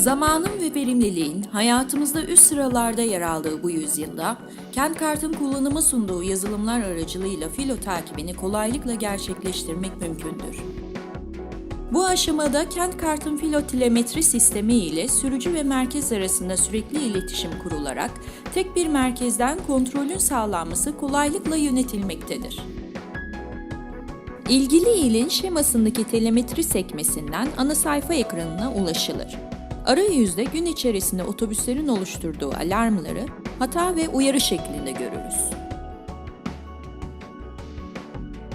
Zamanın ve verimliliğin hayatımızda üst sıralarda yer aldığı bu yüzyılda, Kent Kart'ın kullanıma sunduğu yazılımlar aracılığıyla filo takibini kolaylıkla gerçekleştirmek mümkündür. Bu aşamada Kent Kart'ın filo telemetri sistemi ile sürücü ve merkez arasında sürekli iletişim kurularak tek bir merkezden kontrolün sağlanması kolaylıkla yönetilmektedir. İlgili ilin şemasındaki telemetri sekmesinden ana sayfa ekranına ulaşılır. Arayüzde gün içerisinde otobüslerin oluşturduğu alarmları hata ve uyarı şeklinde görürüz.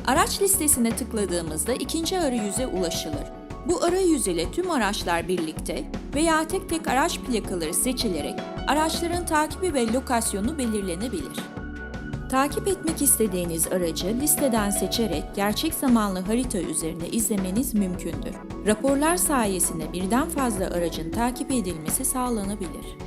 Araç listesine tıkladığımızda ikinci arayüze ulaşılır. Bu arayüz ile tüm araçlar birlikte veya tek tek araç plakaları seçilerek araçların takibi ve lokasyonu belirlenebilir. Takip etmek istediğiniz aracı listeden seçerek gerçek zamanlı harita üzerinde izlemeniz mümkündür. Raporlar sayesinde birden fazla aracın takip edilmesi sağlanabilir.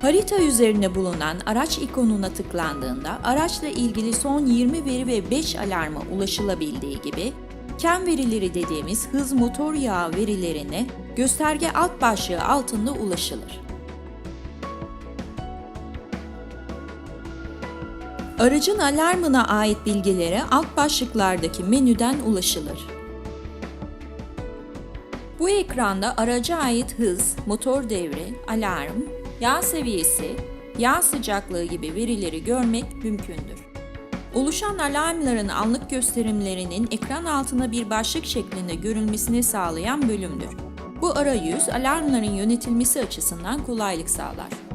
Harita üzerine bulunan araç ikonuna tıklandığında araçla ilgili son 20 veri ve 5 alarma ulaşılabildiği gibi KEM verileri dediğimiz hız motor yağı verilerine gösterge alt başlığı altında ulaşılır. Aracın alarmına ait bilgilere alt başlıklardaki menüden ulaşılır. Bu ekranda araca ait hız, motor devri, alarm, yağ seviyesi, yağ sıcaklığı gibi verileri görmek mümkündür. Oluşan alarmların anlık gösterimlerinin ekran altına bir başlık şeklinde görülmesini sağlayan bölümdür. Bu arayüz alarmların yönetilmesi açısından kolaylık sağlar.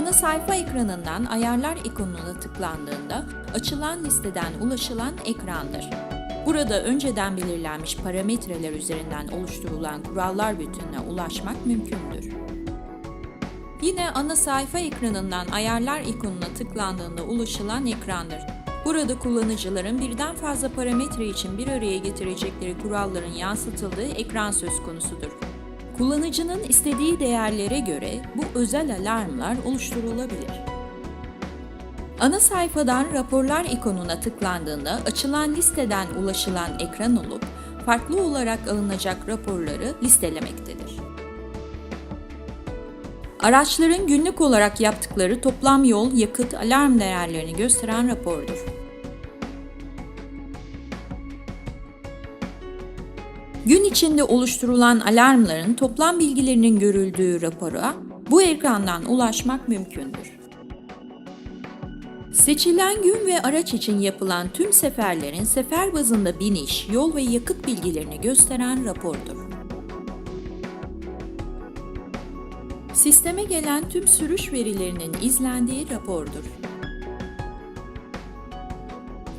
Ana sayfa ekranından ayarlar ikonuna tıklandığında açılan listeden ulaşılan ekrandır. Burada önceden belirlenmiş parametreler üzerinden oluşturulan kurallar bütününe ulaşmak mümkündür. Yine ana sayfa ekranından ayarlar ikonuna tıklandığında ulaşılan ekrandır. Burada kullanıcıların birden fazla parametre için bir araya getirecekleri kuralların yansıtıldığı ekran söz konusudur. Kullanıcının istediği değerlere göre bu özel alarmlar oluşturulabilir. Ana sayfadan raporlar ikonuna tıklandığında açılan listeden ulaşılan ekran olup farklı olarak alınacak raporları listelemektedir. Araçların günlük olarak yaptıkları toplam yol, yakıt, alarm değerlerini gösteren rapordur. Gün içinde oluşturulan alarmların toplam bilgilerinin görüldüğü rapora bu ekrandan ulaşmak mümkündür. Seçilen gün ve araç için yapılan tüm seferlerin sefer bazında biniş, yol ve yakıt bilgilerini gösteren rapordur. Sisteme gelen tüm sürüş verilerinin izlendiği rapordur.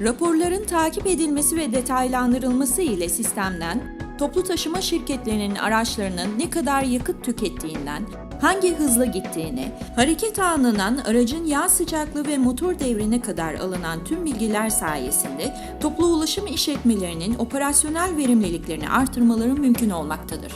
Raporların takip edilmesi ve detaylandırılması ile sistemden toplu taşıma şirketlerinin araçlarının ne kadar yakıt tükettiğinden, hangi hızla gittiğini, hareket anından aracın yağ sıcaklığı ve motor devrine kadar alınan tüm bilgiler sayesinde toplu ulaşım işletmelerinin operasyonel verimliliklerini artırmaları mümkün olmaktadır.